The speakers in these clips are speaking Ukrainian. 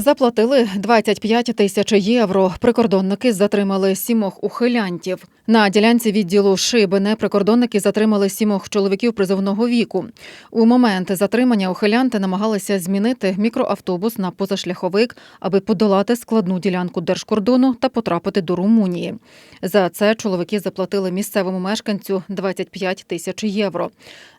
Заплатили 25 тисяч євро. Прикордонники затримали сімох ухилянтів. На ділянці відділу Шибине прикордонники затримали сімох чоловіків призовного віку. У момент затримання ухилянти намагалися змінити мікроавтобус на позашляховик, аби подолати складну ділянку держкордону та потрапити до Румунії. За це чоловіки заплатили місцевому мешканцю 25 тисяч євро.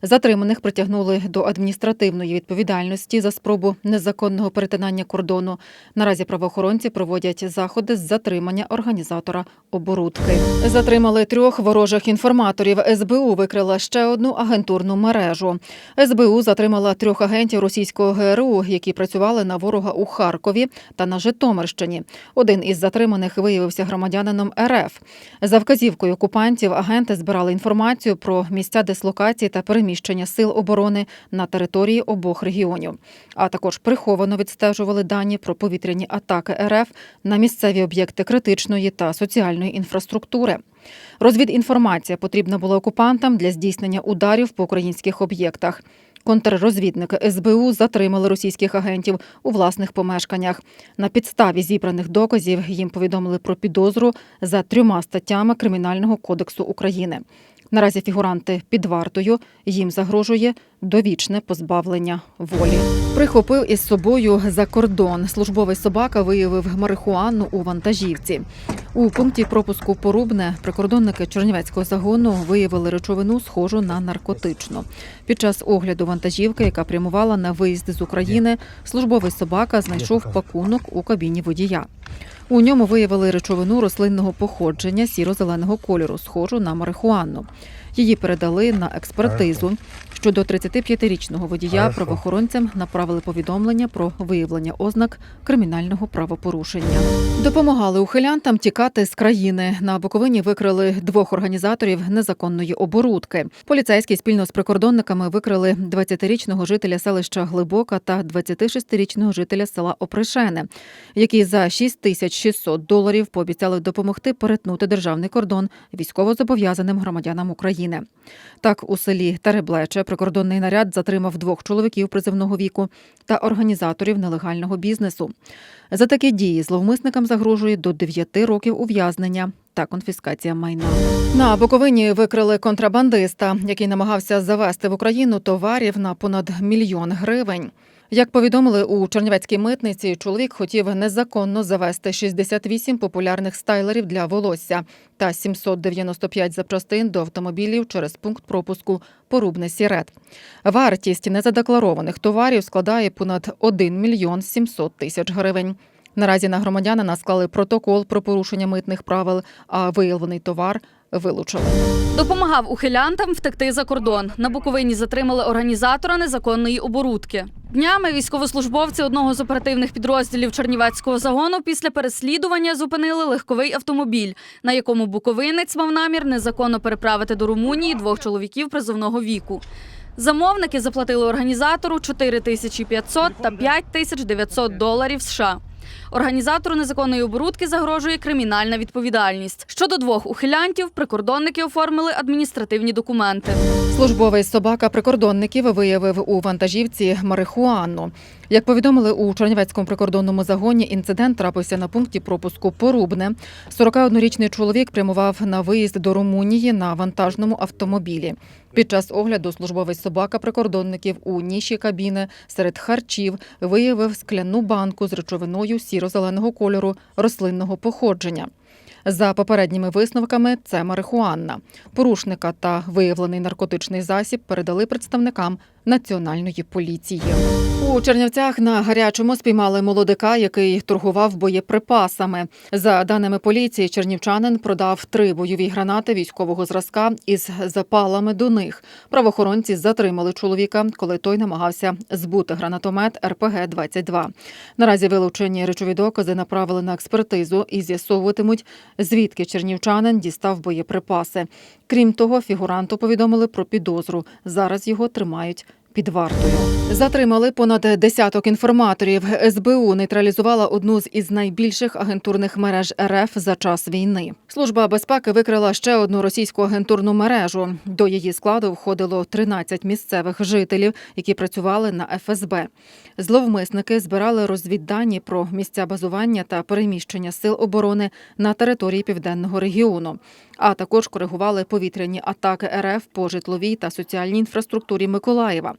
Затриманих притягнули до адміністративної відповідальності за спробу незаконного перетинання кордону. Наразі правоохоронці проводять заходи з затримання організатора оборудки. Затримали трьох ворожих інформаторів. СБУ викрила ще одну агентурну мережу. СБУ затримала трьох агентів російського ГРУ, які працювали на ворога у Харкові та на Житомирщині. Один із затриманих виявився громадянином РФ. За вказівкою окупантів агенти збирали інформацію про місця дислокації та переміщення сил оборони на території обох регіонів, а також приховано відстежували дані про повітряні атаки РФ на місцеві об'єкти критичної та соціальної інфраструктури. Розвідінформація потрібна була окупантам для здійснення ударів по українських об'єктах. Контррозвідники СБУ затримали російських агентів у власних помешканнях. На підставі зібраних доказів їм повідомили про підозру за трьома статтями Кримінального кодексу України. Наразі фігуранти під вартою їм загрожує довічне позбавлення волі. Прихопив із собою за кордон. Службовий собака виявив марихуану у вантажівці. У пункті пропуску Порубне прикордонники Чернівецького загону виявили речовину, схожу на наркотичну. Під час огляду вантажівки, яка прямувала на виїзд з України, службовий собака знайшов пакунок у кабіні водія. У ньому виявили речовину рослинного походження сіро-зеленого кольору, схожу на марихуану. Її передали на експертизу. Щодо 35-річного водія правоохоронцям направили повідомлення про виявлення ознак кримінального правопорушення. Допомагали ухилянтам тікати з країни. На Буковині викрили двох організаторів незаконної оборудки. Поліцейські спільно з прикордонниками викрили 20-річного жителя селища Глибока та 26-річного жителя села Опришене, які за 6600 доларів пообіцяли допомогти перетнути державний кордон військовозобов'язаним громадянам України. Так, у селі Тереблече прикордонний наряд затримав двох чоловіків призивного віку та організаторів нелегального бізнесу. За такі дії зловмисникам загрожує до 9 років ув'язнення та конфіскація майна. На Буковині викрили контрабандиста, який намагався завести в Україну товарів на понад мільйон гривень. Як повідомили у Чернівецькій митниці, чоловік хотів незаконно завести 68 популярних стайлерів для волосся та 795 запчастин до автомобілів через пункт пропуску Порубне Сірет. Вартість незадекларованих товарів складає понад 1 мільйон 700 тисяч гривень. Наразі на громадянина склали протокол про порушення митних правил, а виявлений товар вилучили. Допомагав ухилянтам втекти за кордон. На Буковині затримали організатора незаконної оборудки. Днями військовослужбовці одного з оперативних підрозділів Чернівецького загону після переслідування зупинили легковий автомобіль, на якому буковинець мав намір незаконно переправити до Румунії двох чоловіків призовного віку. Замовники заплатили організатору 4500 та 5900 доларів США. Організатору незаконної оборудки загрожує кримінальна відповідальність. Щодо двох ухилянтів, прикордонники оформили адміністративні документи. Службовий собака прикордонників виявив у вантажівці марихуану. Як повідомили у Чернівецькому прикордонному загоні, інцидент трапився на пункті пропуску Порубне. 41-річний чоловік прямував на виїзд до Румунії на вантажному автомобілі. Під час огляду службовий собака прикордонників у ніші кабіни серед харчів виявив скляну банку з речовиною сіро-зеленого кольору рослинного походження. За попередніми висновками, це марихуанна. Порушника та виявлений наркотичний засіб передали представникам національної поліції. У Чернівцях на гарячому спіймали молодика, який торгував боєприпасами. За даними поліції, чернівчанин продав три бойові гранати військового зразка із запалами до них. Правоохоронці затримали чоловіка, коли той намагався збути гранатомет РПГ 22 Наразі вилучені речові докази направили на експертизу і з'ясовуватимуть, звідки чернівчанин дістав боєприпаси. Крім того, фігуранту повідомили про підозру. Зараз його тримають під вартою. Затримали понад десяток інформаторів. СБУ нейтралізувала одну з із найбільших агентурних мереж РФ за час війни. Служба безпеки викрила ще одну російську агентурну мережу. До її складу входило 13 місцевих жителів, які працювали на ФСБ. Зловмисники збирали розвіддані про місця базування та переміщення сил оборони на території південного регіону, а також коригували повітряні атаки РФ по житловій та соціальній інфраструктурі Миколаєва.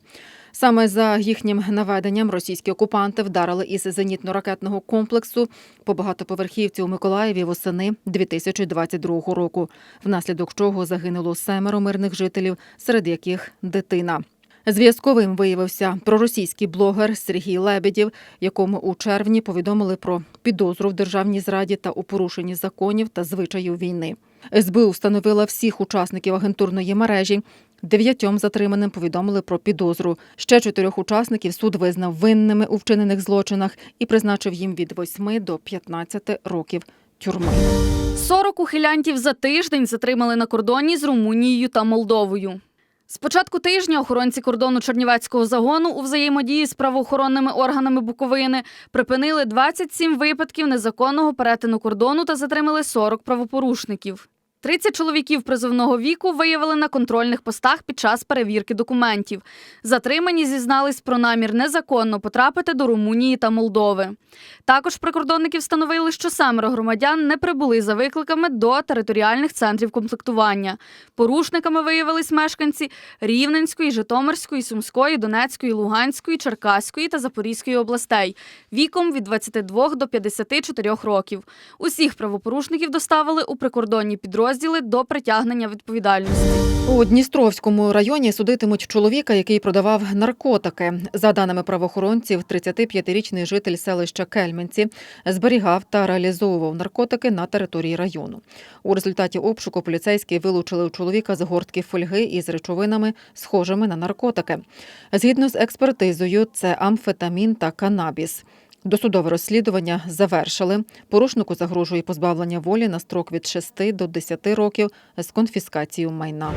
Саме за їхнім наведенням російські окупанти вдарили із зенітно-ракетного комплексу по багатоповерхівці у Миколаєві восени 2022 року, внаслідок чого загинуло семеро мирних жителів, серед яких дитина. Зв'язковим виявився проросійський блогер Сергій Лебедєв, якому у червні повідомили про підозру в державній зраді та у порушенні законів та звичаїв війни. СБУ встановила всіх учасників агентурної мережі. Дев'ятьом затриманим повідомили про підозру. Ще чотирьох учасників суд визнав винними у вчинених злочинах і призначив їм від 8 до 15 років тюрми. 40 ухилянтів за тиждень затримали на кордоні з Румунією та Молдовою. З початку тижня охоронці кордону Чернівецького загону у взаємодії з правоохоронними органами Буковини припинили 27 випадків незаконного перетину кордону та затримали 40 правопорушників. 30 чоловіків призовного віку виявили на контрольних постах під час перевірки документів. Затримані зізнались про намір незаконно потрапити до Румунії та Молдови. Також прикордонники встановили, що семеро громадян не прибули за викликами до територіальних центрів комплектування. Порушниками виявились мешканці Рівненської, Житомирської, Сумської, Донецької, Луганської, Черкаської та Запорізької областей віком від 22 до 54 років. Усіх правопорушників доставили у прикордонні підрозділи до притягнення відповідальності. У Дністровському районі судитимуть чоловіка, який продавав наркотики. За даними правоохоронців, 35-річний житель селища Кельменці зберігав та реалізовував наркотики на території району. У результаті обшуку поліцейські вилучили у чоловіка з гортки фольги із речовинами, схожими на наркотики. Згідно з експертизою, це амфетамін та канабіс. Досудове розслідування завершили. Порушнику загрожує позбавлення волі на строк від 6 до 10 років з конфіскацією майна.